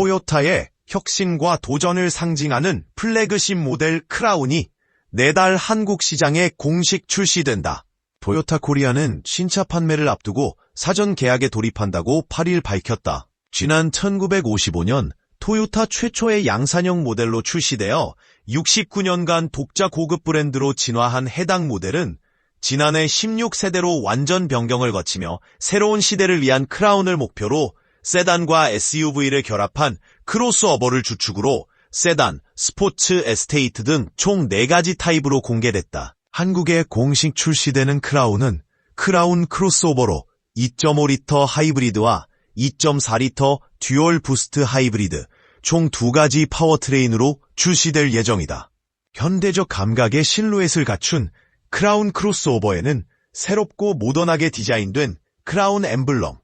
토요타의 혁신과 도전을 상징하는 플래그십 모델 크라운이 내달 한국 시장에 공식 출시된다. 토요타 코리아는 신차 판매를 앞두고 사전 계약에 돌입한다고 8일 밝혔다. 지난 1955년 토요타 최초의 양산형 모델로 출시되어 69년간 독자 고급 브랜드로 진화한 해당 모델은 지난해 16세대로 완전 변경을 거치며 새로운 시대를 위한 크라운을 목표로 세단과 SUV를 결합한 크로스오버를 주축으로 세단, 스포츠, 에스테이트 등 총 4가지 타입으로 공개됐다. 한국에 공식 출시되는 크라운은 크라운 크로스오버로 2.5리터 하이브리드와 2.4리터 듀얼 부스트 하이브리드 총 두 가지 파워트레인으로 출시될 예정이다. 현대적 감각의 실루엣을 갖춘 크라운 크로스오버에는 새롭고 모던하게 디자인된 크라운 엠블럼,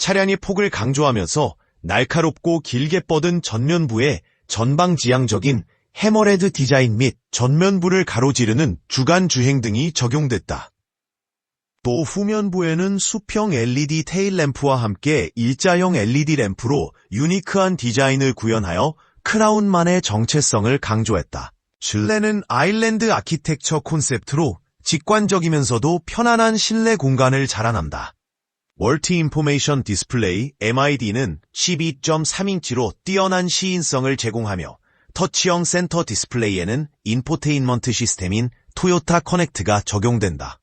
차량의 폭을 강조하면서 날카롭고 길게 뻗은 전면부에 전방지향적인 해머레드 디자인 및 전면부를 가로지르는 주간 주행 등이 적용됐다. 또 후면부에는 수평 LED 테일 램프와 함께 일자형 LED 램프로 유니크한 디자인을 구현하여 크라운만의 정체성을 강조했다. 실내는 아일랜드 아키텍처 콘셉트로 직관적이면서도 편안한 실내 공간을 자랑한다. 멀티 인포메이션 디스플레이 MID는 12.3인치로 뛰어난 시인성을 제공하며 터치형 센터 디스플레이에는 인포테인먼트 시스템인 토요타 커넥트가 적용된다.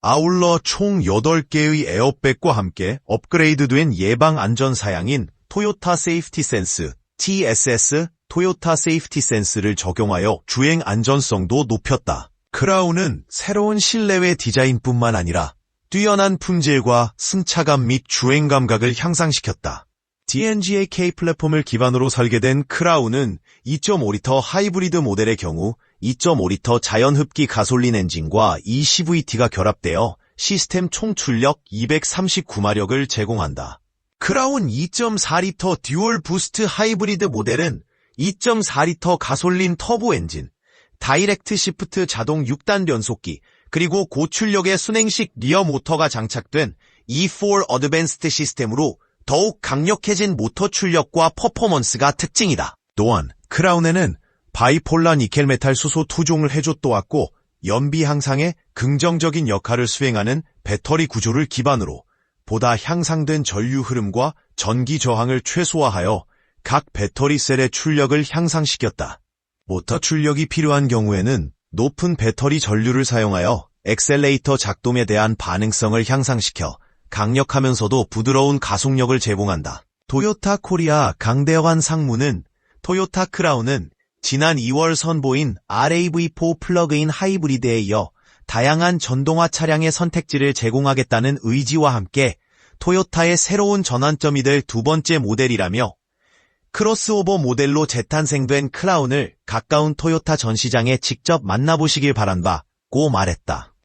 아울러 총 8개의 에어백과 함께 업그레이드된 예방 안전 사양인 토요타 세이프티 센스 TSS 토요타 세이프티 센스를 적용하여 주행 안전성도 높였다. 크라운은 새로운 실내외 디자인뿐만 아니라 뛰어난 품질과 승차감 및 주행 감각을 향상시켰다. DNG의 K 플랫폼을 기반으로 설계된 크라운은 2.5리터 하이브리드 모델의 경우 2.5리터 자연흡기 가솔린 엔진과 eCVT가 결합되어 시스템 총 출력 239마력을 제공한다. 크라운 2.4리터 듀얼 부스트 하이브리드 모델은 2.4리터 가솔린 터보 엔진, 다이렉트 시프트 자동 6단 변속기, 그리고 고출력의 순행식 리어 모터가 장착된 E4 어드밴스드 시스템으로 더욱 강력해진 모터 출력과 퍼포먼스가 특징이다. 또한 크라운에는 바이폴라 니켈 메탈 수소 투종을 해줬도 왔고 연비 향상에 긍정적인 역할을 수행하는 배터리 구조를 기반으로 보다 향상된 전류 흐름과 전기 저항을 최소화하여 각 배터리 셀의 출력을 향상시켰다. 모터 출력이 필요한 경우에는 높은 배터리 전류를 사용하여 엑셀레이터 작동에 대한 반응성을 향상시켜 강력하면서도 부드러운 가속력을 제공한다. 토요타 코리아 강대환 상무는 토요타 크라운은 지난 2월 선보인 RAV4 플러그인 하이브리드에 이어 다양한 전동화 차량의 선택지를 제공하겠다는 의지와 함께 토요타의 새로운 전환점이 될 두 번째 모델이라며 크로스오버 모델로 재탄생된 크라운을 가까운 토요타 전시장에 직접 만나보시길 바란다 고 말했다.